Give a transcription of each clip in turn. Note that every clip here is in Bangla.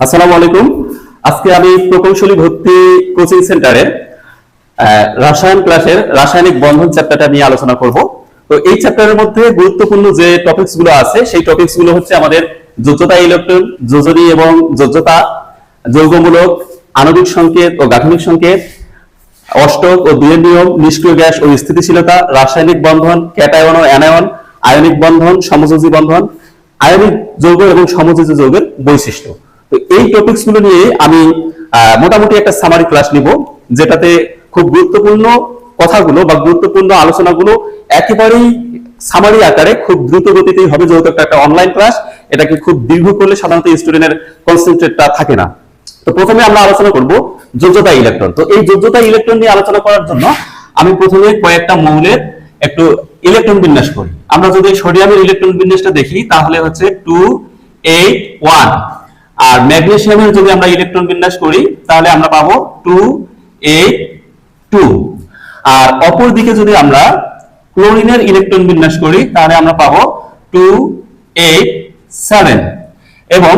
আসসালামু আলাইকুম। আজকে আমি প্রকৌশলী ভর্তি কোচিং সেন্টারের রসায়ন ক্লাসের রাসায়নিক বন্ধন চ্যাপ্টারটা নিয়ে আলোচনা করব। তো এই চ্যাপ্টারের মধ্যে গুরুত্বপূর্ণ যে টপিকসগুলো আছে, সেই টপিকসগুলো হচ্ছে আমাদের যোজ্যতা ইলেকট্রন, যোজনী এবং যোজ্যতা যৌগমূলক, আণবিক সংকেত ও গাঠনিক সংকেত, অষ্টক ও দুয়ের নিয়ম, নিষ্ক্রিয় গ্যাস ও স্থিতিশীলতা, রাসায়নিক বন্ধন, ক্যাটায়ন ও অ্যানায়ন, আয়নিক বন্ধন, সমযোজী বন্ধন, আয়নিক যৌগ এবং সমযোজী যৌগের বৈশিষ্ট্য। তো এই টপিকসগুলো নিয়ে আমি মোটামুটি একটা সামারি ক্লাস নিব, যেটাতে খুব গুরুত্বপূর্ণ কথাগুলো বা গুরুত্বপূর্ণ আলোচনাগুলো একেবারেই সামারি আকারে খুব দ্রুত গতিতেই হবে, যেহেতু একটা অনলাইন ক্লাস এটাকে খুব দীর্ঘ করলে সাধারণত স্টুডেন্টের কনসেন্ট্রেটটা থাকে না। তো প্রথমে আমরা আলোচনা করব যোজ্যতা ইলেকট্রন তো এই যোজ্যতা ইলেকট্রন নিয়ে আলোচনা করার জন্য আমি প্রথমে কয়েকটা মৌলের একটু ইলেকট্রন বিন্যাস করি। আমরা যদি সোডিয়ামের ইলেকট্রন বিন্যাসটা দেখি, তাহলে হচ্ছে টু এইট ওয়ান আর ম্যাগনেসিয়ামের যদি আমরা ইলেকট্রন বিন্যাস করি, তাহলে আমরা পাবো টু এইট টু আর অপর দিকে যদি আমরা ক্লোরিনের ইলেকট্রন বিন্যাস করি, তাহলে আমরা পাবো টু এইট সেভেন এবং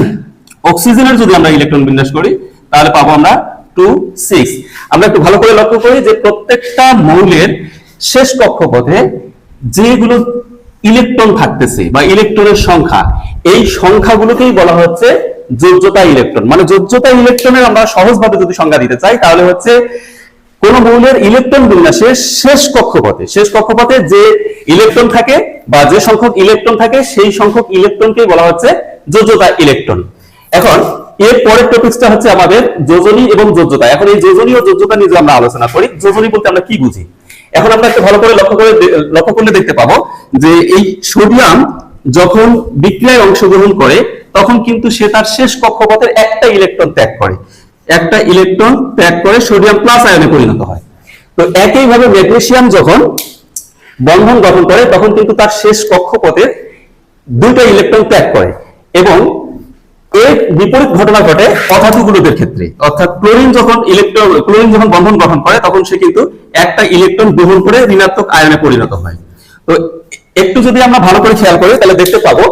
অক্সিজেনের যদি আমরা ইলেকট্রন বিন্যাস করি, তাহলে পাবো আমরা টু সিক্স আমরা একটু ভালো করে লক্ষ্য করি যে প্রত্যেকটা মৌলের শেষ কক্ষপথে যেগুলো ইলেকট্রন থাকতেছে বা ইলেকট্রনের সংখ্যা। এই সংখ্যাগুলোকেই বলা হচ্ছে যোজ্যতা ইলেকট্রন। মানে যোজ্যতা ইলেকট্রনের আমরা সহজভাবে যদি সংজ্ঞা দিতে চাই, তাহলে হচ্ছে কোন মৌলের ইলেকট্রন বিন্যাসের শেষ কক্ষপথে শেষ কক্ষপথে যে ইলেকট্রন থাকে বা যে সংখ্যক ইলেকট্রন থাকে, সেই সংখ্যক ইলেকট্রনকেই বলা হচ্ছে যোজ্যতা ইলেকট্রন। এখন, এর পরের টপিকসটা হচ্ছে আমাদের যোজনী এবং যোজ্যতা। এখন এই যোজনী ও যোজ্যতা নিয়ে আমরা আলোচনা করি, যোজনী বলতে আমরা কি বুঝি? এখন আমরা একটু ভালো করে লক্ষ্য করে লক্ষ্য করলে দেখতে পাবো যে এই সোডিয়াম যখন বিক্রিয়ায় অংশগ্রহণ করে, তখন কিন্তু সে তার শেষ কক্ষপথের একটা ইলেকট্রন ত্যাগ করে। একটা ইলেকট্রন ত্যাগ করে সোডিয়াম প্লাস আয়নে পরিণত হয়। তো একইভাবে ম্যাগনেসিয়াম যখন বন্ধন গঠন করে, তখন কিন্তু তার শেষ কক্ষপথের দুইটা ইলেকট্রন ত্যাগ করে এবং এর বিপরীত ঘটনা ঘটে অধাতুগুলোদের ক্ষেত্রে। অর্থাৎ ক্লোরিন যখন ইলেকট্রন ক্লোরিন যখন বন্ধন গঠন করে, তখন সে কিন্তু একটা ইলেকট্রন গ্রহণ করে ঋণাত্মক আয়নে পরিণত হয়। তো একটু যদি আমরা ভালো করে খেয়াল করি, তাহলে দেখতে পাবো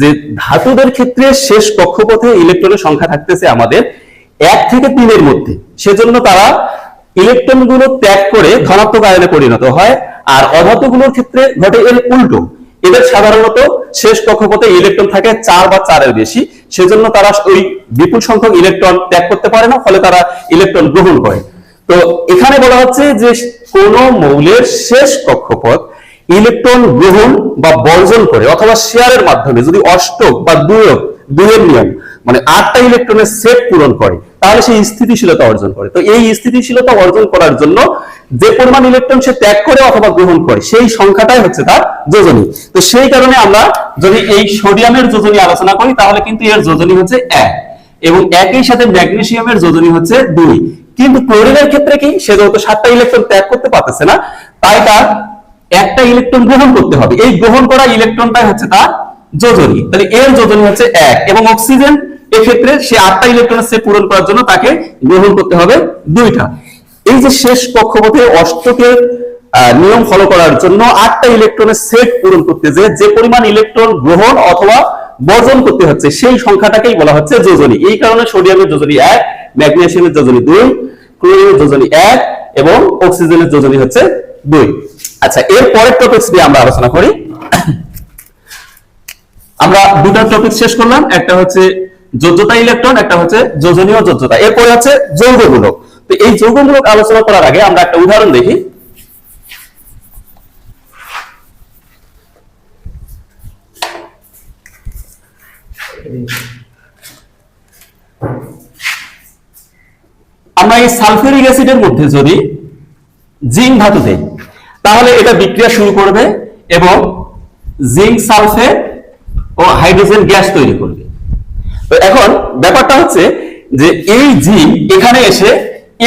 যে ধাতুদের ক্ষেত্রে শেষ কক্ষপথে ইলেকট্রনের সংখ্যা থাকতেছে আমাদের এক থেকে তিনের মধ্যে। সেজন্য তারা ইলেকট্রনগুলো ত্যাগ করে ধনাত্মক আয়নে পরিণত হয়, আর অধাতুগুলোর ক্ষেত্রে ঘটে এর উল্টো। এদের সাধারণত শেষ কক্ষপথে ইলেকট্রন থাকে চার বা চারের বেশি। সেজন্য তারা ওই বিপুল সংখ্যক ইলেকট্রন ত্যাগ করতে পারে না, ফলে তারা ইলেকট্রন গ্রহণ করে। তো এখানে বলা হচ্ছে যে কোন মৌলের শেষ কক্ষপথ ইলেকট্রন গ্রহণ বা বর্জন করে অথবা শেয়ারের মাধ্যমে যদি অষ্টক বা দুয়ক দুয়ের নিয়ম মানে আটটা ইলেকট্রনের সেট পূরণ করে তাহলে সেই স্থিতিশীলতা অর্জন করে। তো এই স্থিতিশীলতা অর্জন করার জন্য যে পরিমাণ ইলেকট্রন সে ত্যাগ করে অথবা গ্রহণ করে, সেই সংখ্যাটাই হচ্ছে তার যোজনী। তো সেই কারণে আমরা যদি এই সোডিয়ামের যোজনী আলোচনা করি, তাহলে কিন্তু এর যোজনী হচ্ছে এক এবং একই সাথে ম্যাগনেসিয়ামের যোজনী হচ্ছে দুই। কিন্তু ক্লোরিনের ক্ষেত্রে কি? সে যেহেতু সাতটা ইলেকট্রন ত্যাগ করতে পারতেছে না, তাই তার একটা ইলেকট্রন গ্রহণ করতে হবে। এই গ্রহণ করা ইলেকট্রনটাই হচ্ছে তার যোজনী। তাহলে এর যোজনী হচ্ছে এক এবং অক্সিজেন এক্ষেত্রে সে আটটা ইলেকট্রনের সেট পূরণ করার জন্য তাকে গ্রহণ করতে হবে দুইটা। এই যে শেষ কক্ষপথে অষ্টকের নিয়ম ফলো করার জন্য আটটা ইলেকট্রনের সেট পূরণ করতে যে যে পরিমাণ ইলেকট্রন গ্রহণ অথবা বর্জন করতে হচ্ছে, সেই সংখ্যাটাকেই বলা হচ্ছে যোজনী। এই কারণে সোডিয়ামের যোজনী এক ম্যাগনেসিয়ামের যোজনী দুই, ক্লোরিনের যোজনী এক এবং অক্সিজেনের যোজনী হচ্ছে দুই। আচ্ছা এর পরের টপিকস নিয়ে আমরা আলোচনা করি। আমরা দুটো টপিক শেষ করলাম। একটা হচ্ছে যোজ্যতা ইলেকট্রন, একটা হচ্ছে যোজনীয় যোজ্যতা এরপরে হচ্ছে যৌগমূলক তো এই যৌগমূলক আলোচনা করার আগে আমরা একটা উদাহরণ দেখি। আমরা এই সালফিউরিক অ্যাসিডের মধ্যে যদি জিঙ্ক ধাতু দেই, তাহলে এটা বিক্রিয়া শুরু করবে এবং জিঙ্ক সালফেট ও হাইড্রোজেন গ্যাস তৈরি করবে। এখন ব্যাপারটা হচ্ছে যে এই জিঙ্ক এখানে এসে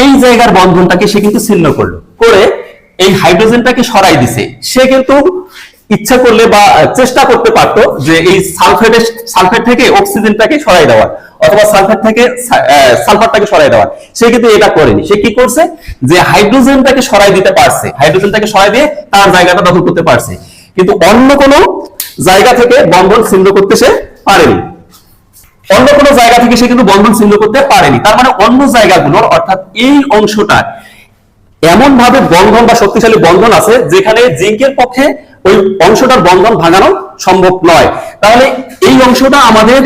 এই জায়গার বন্ধনটাকে সে কিন্তু ছিন্ন করল। করে এই হাইড্রোজেনটাকে সরাই দিছে। সে কিন্তু ইচ্ছা করলে বা চেষ্টা করতে পারতো যে এই সালফেটের সালফেট থেকে অক্সিজেনটাকে সরাই দেওয়ার, অথবা সালফেট থেকে সালফারটাকে সরাই দেওয়ার। সে কিন্তু এটা করেনি। সে কি করছে যে হাইড্রোজেনটাকে সরাই দিতে পারছে। হাইড্রোজেনটাকে সরাই দিয়ে তার জায়গাটা দখল করতে পারছে। কিন্তু অন্য কোনো জায়গা থেকে বন্ধন ছিন্ন করতে সে পারেনি। অন্য কোনো জায়গা থেকে সে কিন্তু বন্ধন ছিন্ন করতে পারেনি। তার মানে অন্য জায়গাগুলোর অর্থাৎ এই অংশটা এমন ভাবে বন্ধন বা শক্তিশালী বন্ধন আছে যেখানে জিঙ্কের পক্ষে ওই অংশটার বন্ধন ভাঙানো সম্ভব নয়। তাহলে এই অংশটা আমাদের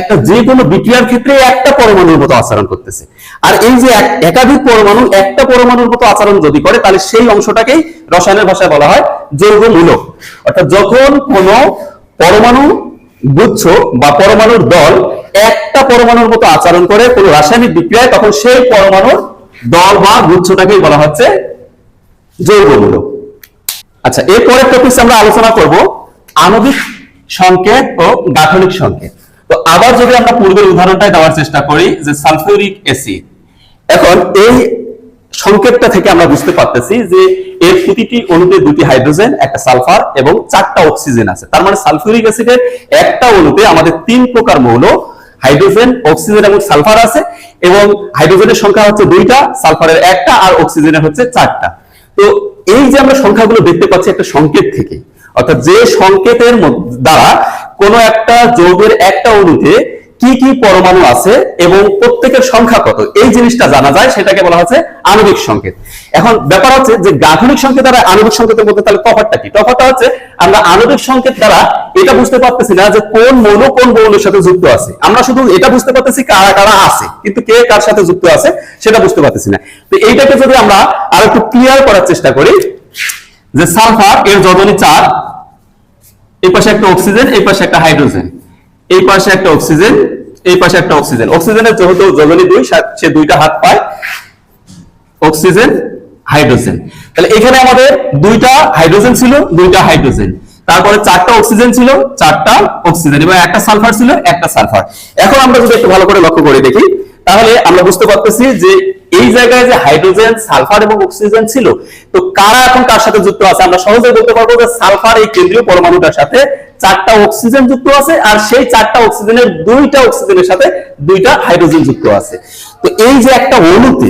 একটা যে কোনো বিক্রিয়ার ক্ষেত্রে একটা পরমাণুর মতো আচরণ করতেছে। আর এই যে একাধিক পরমাণু একটা পরমাণুর মতো আচরণ যদি করে, তাহলে সেই অংশটাকেই রসায়নের ভাষায় বলা হয় যৌগমূলক। অর্থাৎ যখন কোনো পরমাণু গুচ্ছ বা পরমাণুর দল একটা পরমাণুর মতো আচরণ করে কোনো রাসায়নিক বিক্রিয়ায়, তখন সেই পরমাণুর দল বা গুচ্ছটাকেই বলা হচ্ছে যৌগমূলক আচ্ছা এরপরের টপিক আমরা আলোচনা করব আণবিক সংকেত ও গাঠনিক সংকেত। তো আবার যদি আমরা পূর্বের উদাহরণটাই দেওয়ার চেষ্টা করি যে সালফিউরিক অ্যাসিড, এখন এই সংকেতটা থেকে আমরা বুঝতে পারতেছি যে এর প্রতিটি অণুতে দুটি হাইড্রোজেন, একটা সালফার এবং চারটা অক্সিজেন আছে। তার মানে সালফিউরিক অ্যাসিডের একটা অণুতে আমাদের তিন প্রকার মৌল হাইড্রোজেন, অক্সিজেন এবং সালফার আছে এবং হাইড্রোজেনের সংখ্যা হচ্ছে দুইটা, সালফারের একটা আর অক্সিজেনের হচ্ছে চারটা। তো এই যে আমরা সংখ্যাগুলো দেখতে পাচ্ছি একটা সংকেত থেকে, অর্থাৎ যে সংকেতের দ্বারা কোনো একটা যৌগের একটা অণুতে কি কি পরমাণু আছে এবং প্রত্যেকের সংখ্যা কত? এই জিনিসটা জানা যায়, সেটাকে বলা হচ্ছে আণবিক সংকেত। এখন ব্যাপার হচ্ছে যে গাঠনিক সংকেত আর আণবিক সংকেতের মধ্যে তাহলে তফাৎটা কি? তফাৎটা হচ্ছে আমরা আণবিক সংকেত দ্বারা এটা বুঝতে পারতেছি না যে কোন মৌল কোন মৌলের সাথে যুক্ত আছে। আমরা শুধু এটা বুঝতে পারতেছি কারা কারা আছে, কিন্তু কে কার সাথে যুক্ত আছে সেটা বুঝতে পারতেছি না। তো এইটাকে যদি আমরা আর একটু ক্লিয়ার করার চেষ্টা করি, যে সালফার এর যোজনী চার এই পাশে একটা অক্সিজেন এই পাশে একটা হাইড্রোজেন এই পাশে একটা অক্সিজেন, এই পাশে একটা অক্সিজেন। অক্সিজেনের যেহেতু যোজনী দুই, সে দুইটা হাত পায়। Oxygen, hydrogen. তাহলে এখানে আমাদের দুইটা হাইড্রোজেন ছিল, দুইটা হাইড্রোজেন। তারপরে চারটা অক্সিজেন ছিল, চারটা অক্সিজেন। এবং একটা সালফার ছিল, একটা সালফার। এখন আমরা যদি একটু ভালো করে লক্ষ্য করে দেখি তাহলে আমরা বুঝতে পারতেছি যে এই জায়গায় যে হাইড্রোজেন, সালফার এবং অক্সিজেন ছিল, তো কারা এখন কার সাথে যুক্ত আছে? আমরা সহজেই বলতে পারব যে সালফার এই কেন্দ্রীয় পরমাণুটার সাথে চারটা অক্সিজেন যুক্ত আছে, আর সেই চারটা অক্সিজেনের দুইটা অক্সিজেনের সাথে দুইটা হাইড্রোজেন যুক্ত আছে। তো এই যে একটা অণুতে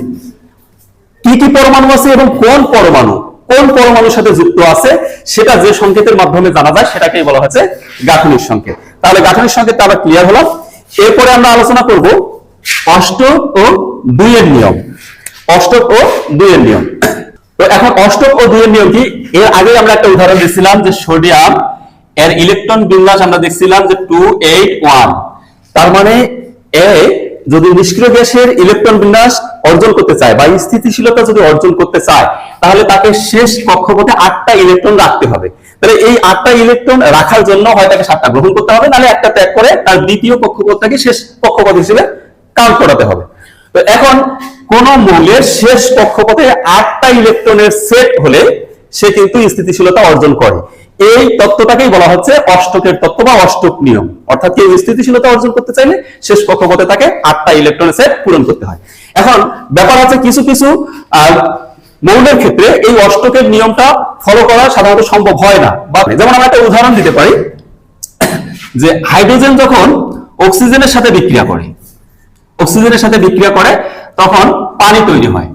কি কি পরমাণু আছে এবং কোন পরমাণু, কোন পরমাণুর সাথে যুক্ত আছে, সেটা যে সংকেতের মাধ্যমে জানা যায়, সেটাকেই বলা হচ্ছে গাঠনিক সংকেত। তাহলে গাঠনিক সংকেতটা আবার ক্লিয়ার হলো এরপরে আমরা আলোচনা করব অষ্টক ও দুইয়ের নিয়ম। অষ্টক ও দুইয়ের নিয়ম। এখন অষ্টক ও দুইয়ের নিয়ম কি? এর আগে আমরা একটা উদাহরণ দিয়েছিলাম যে সোডিয়াম, এর ইলেকট্রন বিন্যাস আমরা দেখছিলাম যে টু এইট ওয়ান। তার মানে এ যদি নিষ্ক্রিয় গ্যাসের ইলেকট্রন বিন্যাস অর্জন করতে চায় বা স্থিতিশীলতা যদি অর্জন করতে চায়, তাহলে তাকে শেষ কক্ষপথে আটটা ইলেকট্রন রাখতে হবে। তাহলে এই আটটা ইলেকট্রন রাখার জন্য হয় তাকে সাতটা গ্রহণ করতে হবে, নাহলে একটা ত্যাগ করে তার দ্বিতীয় কক্ষপথটাকে শেষ কক্ষপথ হিসেবে কাউন্ট করাতে হবে। তো এখন কোন মৌলের শেষ কক্ষপথে আটটা ইলেকট্রনের সেট হলে সে কিন্তু স্থিতিশীলতা অর্জন করে। এই তত্ত্বটাকেই বলা হচ্ছে অষ্টকের তত্ত্ব বা অষ্টক নিয়ম। অর্থাৎ কেউ স্থিতিশীলতা অর্জন করতে চাইলে শেষ কক্ষপথে তাকে আটটা ইলেকট্রনের সেট পূরণ করতে হয়। এখন ব্যাপার আছে কিছু কিছু মৌলের ক্ষেত্রে এই অষ্টকের নিয়মটা ফলো করা সাধারণত সম্ভব হয় না। বা যেমন আমরা একটা উদাহরণ দিতে পারি যে হাইড্রোজেন যখন অক্সিজেনের সাথে বিক্রিয়া করে অক্সিজেনের সাথে বিক্রিয়া করে, তখন পানি তৈরি হয়।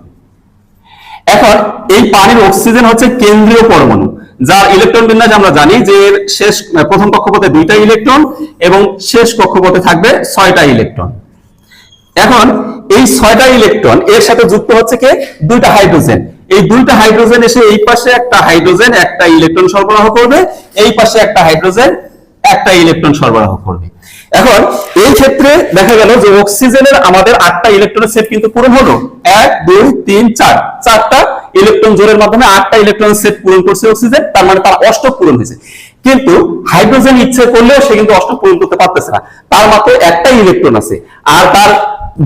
এখন এই পানির অক্সিজেন হচ্ছে কেন্দ্রীয় পরমাণু, যার ইলেকট্রন বিন্যাস আমরা জানি যে শেষ প্রথম কক্ষপথে দুইটা ইলেকট্রন এবং শেষ কক্ষপথে থাকবে ছয়টা ইলেকট্রন। এখন এই ছয়টা ইলেকট্রন এর সাথে যুক্ত হচ্ছে কে? দুইটা হাইড্রোজেন। এই দুইটা হাইড্রোজেন এসে এই পাশে একটা হাইড্রোজেন, একটা ইলেকট্রন সরবরাহ করবে, এই পাশে একটা হাইড্রোজেন, একটা ইলেকট্রন সরবরাহ করবে। এখন এই ক্ষেত্রে দেখা গেল যে অক্সিজেনের আমাদের আটটা ইলেকট্রনের সেট কিন্তু পূরণ হলো। এক, দুই, তিন, চার। চারটা ইলেকট্রন জোরের মাধ্যমে আটটা ইলেকট্রন সেট পূরণ করছে অক্সিজেন, তার মানে তার অষ্টক পূরণ হয়েছে। কিন্তু হাইড্রোজেন ইচ্ছে করলেও সে কিন্তু অষ্টক পূরণ করতে পারতেছে না। তার মাত্র একটা ইলেকট্রন আছে। আর তার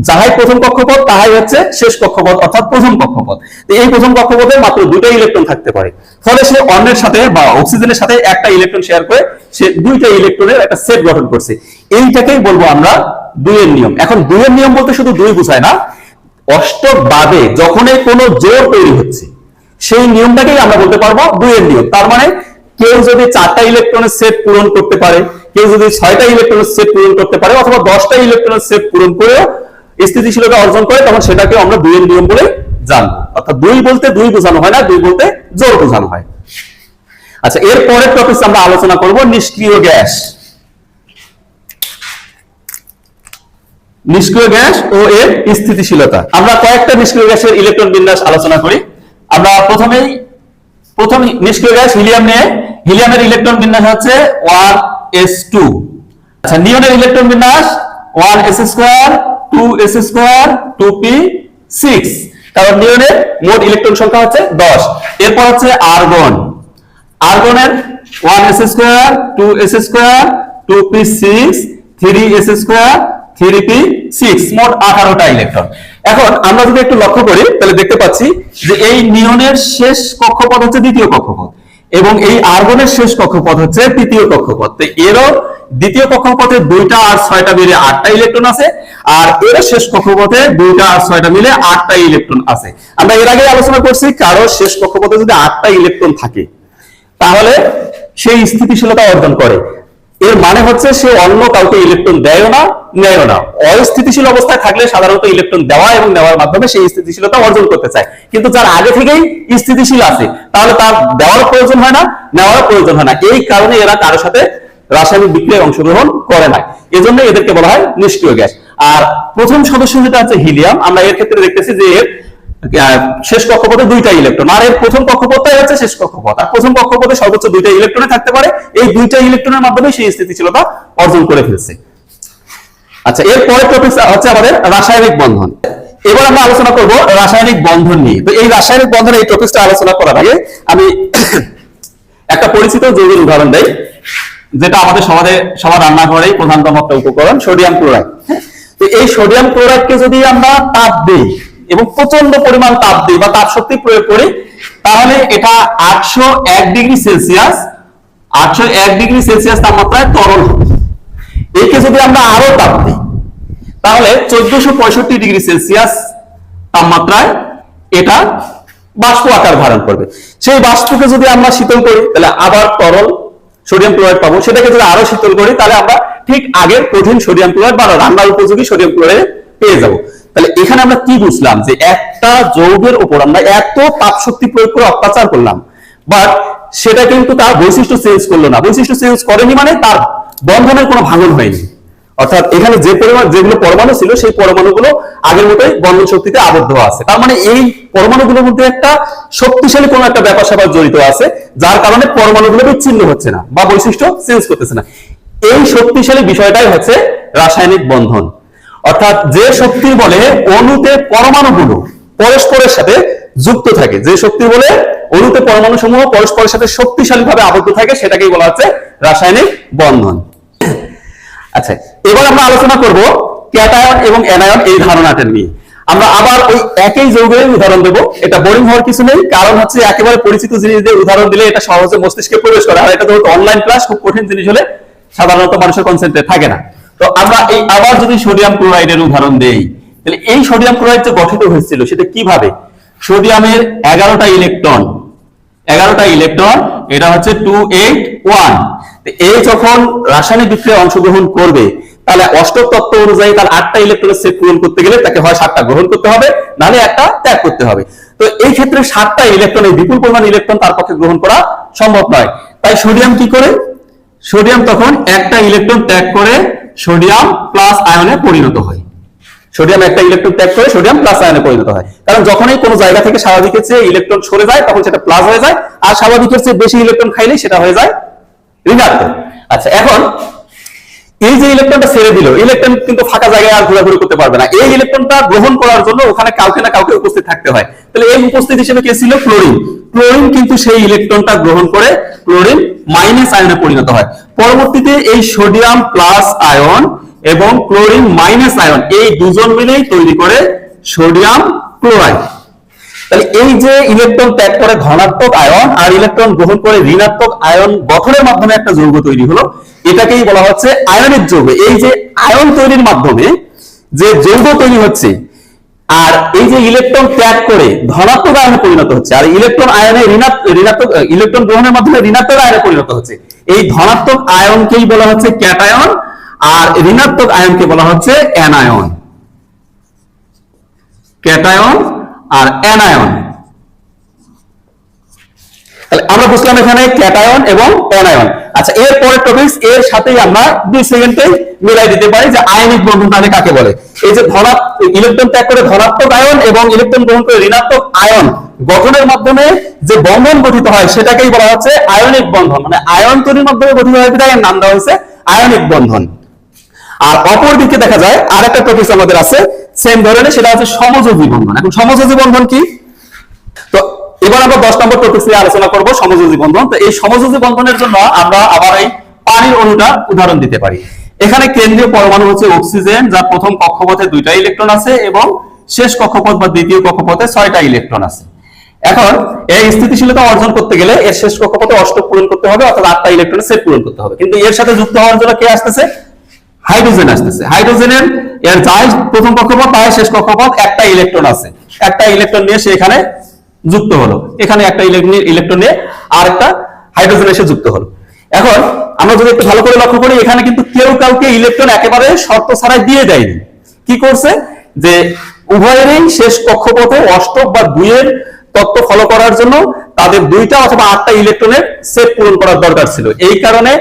যাহাই প্রথম কক্ষপথ, তাহাই হচ্ছে শেষ কক্ষপথ, অর্থাৎ প্রথম কক্ষপথ। এই প্রথম কক্ষপথে মাত্র দুটো ইলেকট্রন থাকতে পারে। ফলে সে অন্যের সাথে বা অক্সিজেনের সাথে একটা ইলেকট্রন শেয়ার করে সে দুইটা ইলেকট্রনের একটা সেট গঠন করছে। এইটাকেই বলব আমরা দুইয়ের নিয়ম। এখন দুইয়ের নিয়ম বলতে শুধু দুই বোঝায় না অষ্টক বাদে যখনই কোনো জোর তৈরি হচ্ছে, সেই নিয়মটাকেই আমরা বলতে পারব দুইয়ের নিয়ম। তার মানে কেউ যদি চারটা ইলেকট্রনের সেট পূরণ করতে পারে, কেউ যদি ছয়টা ইলেকট্রনের সেট পূরণ করতে পারে অথবা দশটা ইলেকট্রনের সেট পূরণ করেও স্থিতিশীলতা অর্জন করে, তখন সেটাকে আমরা দুইয়ের নিয়ম বলে জানব। অর্থাৎ দুই বলতে দুই বোঝানো হয় না, দুই বলতে জোর বোঝানো হয়। আচ্ছা এর পরের টপিক আমরা আলোচনা করব নিষ্ক্রিয় গ্যাস। নিষ্ক্রিয় গ্যাস ও এর স্থিতিশীলতা। আমরা কয়েকটা নিষ্ক্রিয় গ্যাসের ইলেকট্রন বিন্যাস আলোচনা করি। আমরা প্রথমেই প্রথম নিষ্ক্রিয় গ্যাস হিলিয়াম নিয়ে। হিলিয়ামের ইলেকট্রন বিন্যাস হচ্ছে ওয়ান এস টু। আচ্ছা নিয়নের ইলেকট্রন বিন্যাস one S square, two S square, two P six. কারণ নিয়নের মোট ইলেকট্রন সংখ্যা হচ্ছে দশ। এরপর হচ্ছে argon. আর্গনের one S square, two S square, two P six, three S square এখন আমরা যদি একটু লক্ষ্য করি, তাহলে দেখতে পাচ্ছি যে এই নিয়নের শেষ কক্ষপথ হচ্ছে দ্বিতীয় কক্ষপথ এবং এই আর্গনের শেষ কক্ষপথ হচ্ছে তৃতীয় কক্ষপথ। তো এরও দ্বিতীয় কক্ষপথে দুইটা আর ছয়টা মিলে আটটা ইলেকট্রন আছে, আর এর শেষ কক্ষপথে দুইটা আর ছয়টা মিলে আটটা ইলেকট্রন আছে। আমরা এর আগে আলোচনা করছি, কারও শেষ কক্ষপথে যদি আটটা ইলেকট্রন থাকে, তাহলে সেই স্থিতিশীলতা অর্জন করে। এর মানে হচ্ছে সে অন্য কাউকে ইলেকট্রন দেয়ও না, নেয়ও না। অস্থিতিশীল অবস্থায় থাকলে সাধারণত ইলেকট্রন দেওয়া এবং নেওয়ার মাধ্যমে সেই স্থিতিশীলতা অর্জন করতে চায়। কিন্তু যার আগে থেকেই স্থিতিশীল আছে, তাহলে তার দেওয়ার প্রয়োজন হয় না নেওয়ার প্রয়োজন হয় না। এই কারণে এরা কারোর সাথে রাসায়নিক বিক্রিয়ায় অংশগ্রহণ করে না। এজন্য এদেরকে বলা হয় নিষ্ক্রিয় গ্যাস। আর প্রথম সদস্য যেটা হচ্ছে হিলিয়াম, আমরা এর ক্ষেত্রে দেখতেছি যে এর শেষ কক্ষপথে দুইটা ইলেকট্রন আর এর প্রথম কক্ষপথটাই হচ্ছে শেষ কক্ষপথ। আর প্রথম কক্ষপথে সর্বোচ্চ দুইটা ইলেকট্রনে থাকতে পারে। এই দুইটা ইলেকট্রনের মাধ্যমে সেই স্থিতিশীলতা অর্জন করে ফেলছে। আচ্ছা এর পরের টপিক হচ্ছে আমাদের রাসায়নিক বন্ধন। এবার আমরা আলোচনা করব রাসায়নিক বন্ধন নিয়ে। তো এই রাসায়নিক বন্ধন এই টপিকটা আলোচনা করার আগে আমি একটা পরিচিত যৌগের উদাহরণ দেই, যেটা আমাদের সমাজে, সবার রান্নাঘরেই প্রধানতম একটা উপকরণ, সোডিয়াম ক্লোরাইড। তো এই সোডিয়াম ক্লোরাইডকে যদি আমরা তাপ দিই এবং প্রচণ্ড পরিমাণ তাপ দিই বা তাপ শক্তি প্রয়োগ করি, তাহলে এটা আটশো এক ডিগ্রি সেলসিয়াস, আটশো এক ডিগ্রি সেলসিয়াস তাপমাত্রায় তরল হবে। একে যদি আমরা আরও তাপ দিই, তাহলে চোদ্দশো পঁয়ষট্টি ডিগ্রি সেলসিয়াস তাপমাত্রায় এটা বাষ্প আকার ধারণ করবে। সেই বাষ্পকে যদি আমরা শীতল করি, তাহলে আবার তরল সোডিয়াম ক্লোরাইড পাবো। সেটাকে যদি আরও শীতল করি, তাহলে আমরা ঠিক আগের কঠিন সোডিয়াম ক্লোরাইড বা রান্নার উপযোগী সোডিয়াম ক্লোরাইড পেয়ে যাব। তাহলে এখানে আমরা কি বুঝলাম? যে একটা যৌগের উপর আমরা এত তাপ শক্তি প্রয়োগ করে অত্যাচার করলাম বাট সেটা কিন্তু তার বৈশিষ্ট্য চেঞ্জ করল না। বৈশিষ্ট্য চেঞ্জ করেনি মানে তার বন্ধনের কোনো ভাঙন হয়নি। অর্থাৎ এখানে যে পরিমাণ যেগুলো পরমাণু ছিল, সেই পরমাণুগুলো আগের মতোই বন্ধন শক্তিতে আবদ্ধ আছে। তার মানে এই পরমাণুগুলোর মধ্যে একটা শক্তিশালী কোনো একটা ব্যাপার স্যাপার জড়িত আছে, যার কারণে পরমাণুগুলো বিচ্ছিন্ন হচ্ছে না বা বৈশিষ্ট্য চেঞ্জ করতেছে না। এই শক্তিশালী বিষয়টাই হচ্ছে রাসায়নিক বন্ধন। অর্থাৎ যে শক্তির বলে অণুতে পরমাণুগুলো পরস্পরের সাথে যুক্ত থাকে। যে শক্তি বলে অণুতে পরমাণু সমূহ পরস্পরের সাথে শক্তিশালীভাবে আবদ্ধ থাকে, সেটাকেই বলা হচ্ছে রাসায়নিক বন্ধন। আচ্ছা এবার আমরা আলোচনা করব ক্যাটায়ন এবং অ্যানায়ন এই ধারণাটা নিয়ে। আমরা আবার ওই একই যৌগের উদাহরণ দেব। এটা বোরিং হওয়ার কিছু নেই, কারণ হচ্ছে একেবারে পরিচিত জিনিসদের উদাহরণ দিলে এটা সহজে মস্তিষ্কে প্রবেশ করে। আর এটা অনলাইন ক্লাস খুব কঠিন জিনিস হলে সাধারণত মানুষের কনসেন্ট্রেট থাকে না। তো আমরা এই আবার যদি সোডিয়াম ক্লোরাইডের উদাহরণ দেই, তাহলে এই সোডিয়াম ক্লোরাইড যে গঠিত হয়েছিল সেটা কীভাবে? সোডিয়ামের এগারোটা ইলেকট্রন এগারোটা ইলেকট্রন, এটা হচ্ছে টু এইট ওয়ান। এই যখন রাসায়নিক বিক্রিয়ায় অংশগ্রহণ করবে, তাহলে অষ্টক তত্ত্ব অনুযায়ী তার আটটা ইলেকট্রনের সেট পূরণ করতে গেলে তাকে হয় সাতটা গ্রহণ করতে হবে, নাহলে একটা ত্যাগ করতে হবে। তো এই ক্ষেত্রে সাতটা ইলেকট্রন, এই বিপুল পরিমাণ ইলেকট্রন তার পক্ষে গ্রহণ করা সম্ভব নয়। তাই সোডিয়াম কি করে? সোডিয়াম তখন একটা ইলেকট্রন ত্যাগ করে সোডিয়াম প্লাস আয়নে পরিণত হয়। সোডিয়াম একটা ইলেকট্রন ত্যাগ করে সোডিয়াম প্লাস আয়নে পরিণত হয়। কারণ যখনই কোনো জায়গা থেকে স্বাভাবিকের চেয়ে ইলেকট্রন সরে যায়, তখন সেটা প্লাস হয়ে যায়, আর স্বাভাবিকের চেয়ে বেশি ইলেকট্রন খাইলে সেটা হয়ে যায় ঋণাত্মক আচ্ছা এখন এই যে ইলেকট্রনটা ছেড়ে দিল ইলেকট্রন কিন্তু ফাঁকা জায়গায় আর ঘোরাঘুরি করতে পারবে না। এই ইলেকট্রনটা গ্রহণ করার জন্য ওখানে কাউকে না কাউকে উপস্থিত থাকতে হয়। তাহলে এই উপস্থিত হিসেবে কে ছিল? ক্লোরিন। ক্লোরিন কিন্তু সেই ইলেকট্রনটা গ্রহণ করে ক্লোরিন মাইনাস আয়নে পরিণত হয়। পরবর্তীতে এই সোডিয়াম প্লাস আয়ন এবং ক্লোরিন মাইনাস আয়ন, এই দুজন মিলেই তৈরি করে সোডিয়াম ক্লোরাইড। তাহলে এই যে ইলেকট্রন ত্যাগ করে ধনাত্মক আয়ন আর ইলেকট্রন গ্রহণ করে ঋণাত্মক আয়ন গঠনের মাধ্যমে একটা যৌগ তৈরি হলো, এটাকেই বলা হচ্ছে আয়নিক যৌগ। এই যে আয়ন তৈরির মাধ্যমে যে যৌগ তৈরি হচ্ছে আর এই যে ইলেকট্রন ত্যাগ করে ধনাত্মক আয়নে পরিণত হচ্ছে আর ইলেকট্রন আয়নে ঋণাত্মক ইলেকট্রন গ্রহণের মাধ্যমে ঋণাত্মক আয়নে পরিণত হচ্ছে। এই ধনাত্মক আয়নকেই বলা হচ্ছে ক্যাটায়ন আর ঋণাত্মক আয়নকে বলা হচ্ছে অ্যানায়ন। ক্যাটায়ন আর অ্যানায়ন তাহলে আমরা বুঝলাম এখানে ক্যাটায়ন এবং অ্যানায়ন আচ্ছা এর পরের টপিকস এর সাথেই আমরা দুই সেকেন্ডে মিলাই দিতে পারি যে আয়নিক বন্ধন তাহলে কাকে বলে। এই যে ধনাত্মক ইলেকট্রন ত্যাগ করে ধনাত্মক আয়ন এবং ইলেকট্রন গ্রহণ করে ঋণাত্মক আয়ন গঠনের মাধ্যমে যে বন্ধন গঠিত হয়, সেটাকেই বলা হচ্ছে আয়নিক বন্ধন। মানে আয়ন তৈরির মাধ্যমে গঠিত হয় এর নাম দেওয়া হয়েছে আয়নিক বন্ধন। আর অপর দিকে দেখা যায় আর একটা টপিক আমাদের আছে সেম ধরনের, সেটা হচ্ছে সমযোজী বন্ধন। এখন সমযোজী বন্ধন কি? তো এবার আমরা দশ নম্বর টপিক নিয়ে আলোচনা করব, সমযোজী বন্ধন। তো এই সমযোজী বন্ধনের জন্য আমরা আবার এই পানির অণুটা উদাহরণ দিতে পারি। এখানে কেন্দ্রীয় পরমাণু হচ্ছে অক্সিজেন, যার প্রথম কক্ষপথে দুইটা ইলেকট্রন আছে এবং শেষ কক্ষপথ বা দ্বিতীয় কক্ষপথে ছয়টা ইলেকট্রন আছে। এখন এই স্থিতিশীলতা অর্জন করতে গেলে এর শেষ কক্ষপথে অষ্টক পূরণ করতে হবে, অর্থাৎ আটটা ইলেকট্রনের সেট পূরণ করতে হবে। কিন্তু এর সাথে যুক্ত হওয়ার জন্য কে আসতেছে? হাইড্রোজেন আসতেছে। হাইড্রোজেনের এর যাই প্রথম কক্ষপথ, তাই শেষ কক্ষপথ, একটা ইলেকট্রন আছে। একটা ইলেকট্রন নিয়ে সে এখানে যুক্ত হলো। এখানে একটা ইলেকট্রন নিয়ে আর একটা হাইড্রোজেন এসে যুক্ত হলো। এখন আমরা যদি একটু ভালো করে লক্ষ্য করি, এখানে কিন্তু কেউ কাউকে ইলেকট্রন একেবারে শর্ত ছাড়াই দিয়ে দেয়নি। কি করছে? যে উভয়েরই শেষ কক্ষপথে অষ্টক বা দুইয়ের তত্ত্ব ফলো করার জন্য তাদের দুইটা অথবা আটটা ইলেকট্রনের সেট পূরণ করার দরকার ছিল। এই কারণে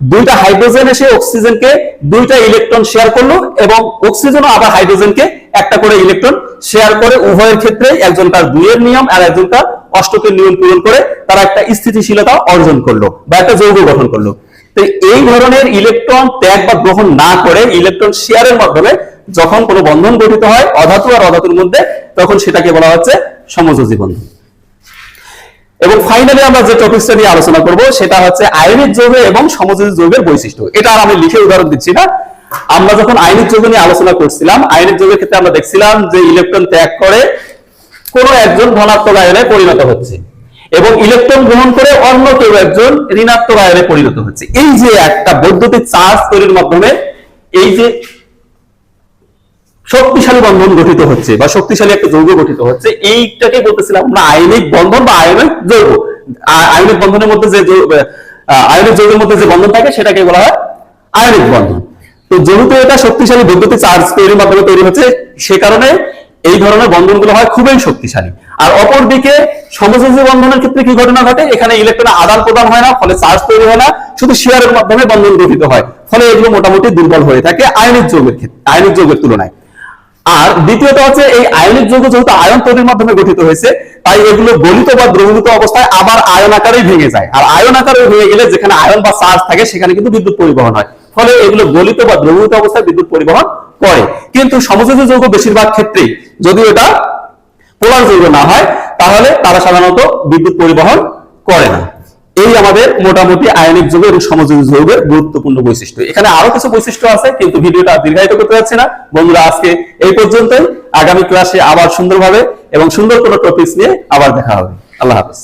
দুইটা হাইড্রোজেন এসে অক্সিজেনকে দুইটা ইলেকট্রন শেয়ার করল এবং অক্সিজেনও আবার হাইড্রোজেনকে একটা করে ইলেকট্রন শেয়ার করে উভয়ের ক্ষেত্রে একজন তার দুইয়ের নিয়ম আর একজন তার অষ্টকের নিয়ম পূরণ করে তারা একটা স্থিতিশীলতা অর্জন করল বা একটা যৌগ গঠন করল। তো এই ধরনের ইলেকট্রন ত্যাগ বা গ্রহণ না করে ইলেকট্রন শেয়ারের মাধ্যমে যখন কোনো বন্ধন গঠিত হয়, অধাতু আর অধাতুর মধ্যে, তখন সেটাকে বলা হচ্ছে সমযোজী বন্ধন। এবং ফাইনালি আমরা যে টপিকসটা নিয়ে আলোচনা করব, সেটা হচ্ছে আয়নিক যৌগ এবং সমযোজী যৌগের বৈশিষ্ট্য। এটা আমি লিখে উদাহরণ দিচ্ছি না। আমরা যখন আয়নিক যৌগ নিয়ে আলোচনা করছিলাম, আয়নিক যৌগের ক্ষেত্রে আমরা দেখছিলাম যে ইলেকট্রন ত্যাগ করে কোনো একজন ধনাত্মক আয়নে পরিণত হচ্ছে এবং ইলেকট্রন গ্রহণ করে অন্য কেউ একজন ঋণাত্মক আয়নে পরিণত হচ্ছে। এই যে একটা বৈদ্যুতিক চার্জ তৈরির মাধ্যমে এই যে শক্তিশালী বন্ধন গঠিত হচ্ছে বা শক্তিশালী একটা যৌগ গঠিত হচ্ছে, এইটাকে বলতেছিলাম আমরা আয়নিক বন্ধন বা আয়নিক যৌগ। আয়নিক বন্ধনের মধ্যে যে যৌ- আয়নিক যৌগের মধ্যে যে বন্ধন থাকে, সেটাকে বলা হয় আয়নিক বন্ধন। তো যেহেতু এটা শক্তিশালী বৈদ্যুতিক চার্জ তৈরির মাধ্যমে তৈরি হচ্ছে, সে কারণে এই ধরনের বন্ধনগুলো হয় খুবই শক্তিশালী। আর অপরদিকে সমযোজী বন্ধনের ক্ষেত্রে কি ঘটনা ঘটে? এখানে ইলেকট্রন আদান প্রদান হয় না, ফলে চার্জ তৈরি হয় না, শুধু শেয়ারের মাধ্যমে বন্ধন গঠিত হয়। ফলে এগুলো মোটামুটি দুর্বল হয়ে থাকে আয়নিক যৌগের ক্ষেত্রে, আয়নিক যৌগের তুলনায়। আর দ্বিতীয়ত হচ্ছে এই আয়নিক যৌগ যেহেতু আয়ন তৈরির মাধ্যমে গঠিত হয়েছে, তাই এগুলো গলিত বা দ্রবীভূত অবস্থায় আবার আয়ন আকারেই ভেঙে যায়। আর আয়ন আকারে ভেঙে গেলে যেখানে আয়ন বা চার্জ থাকে, সেখানে কিন্তু বিদ্যুৎ পরিবহন হয়। ফলে এগুলো গলিত বা দ্রবীভূত অবস্থায় বিদ্যুৎ পরিবহন করে। কিন্তু সমযোজী যৌগ বেশিরভাগ ক্ষেত্রেই যদি এটা পোলার যৌগ না হয়, তাহলে তারা সাধারণত বিদ্যুৎ পরিবহন করে না। এই আমাদের মোটামুটি আয়নিক যৌগ এবং সমযোজী যৌগের গুরুত্বপূর্ণ বৈশিষ্ট্য। এখানে আরও কিছু বৈশিষ্ট্য আছে, কিন্তু ভিডিওটা দীর্ঘায়িত করতে যাচ্ছি না। বন্ধুরা, আজকে এই পর্যন্তই। আগামী ক্লাসে আবার সুন্দরভাবে এবং সুন্দর কোনো টপিকস নিয়ে আবার দেখা হবে। আল্লাহ হাফেজ।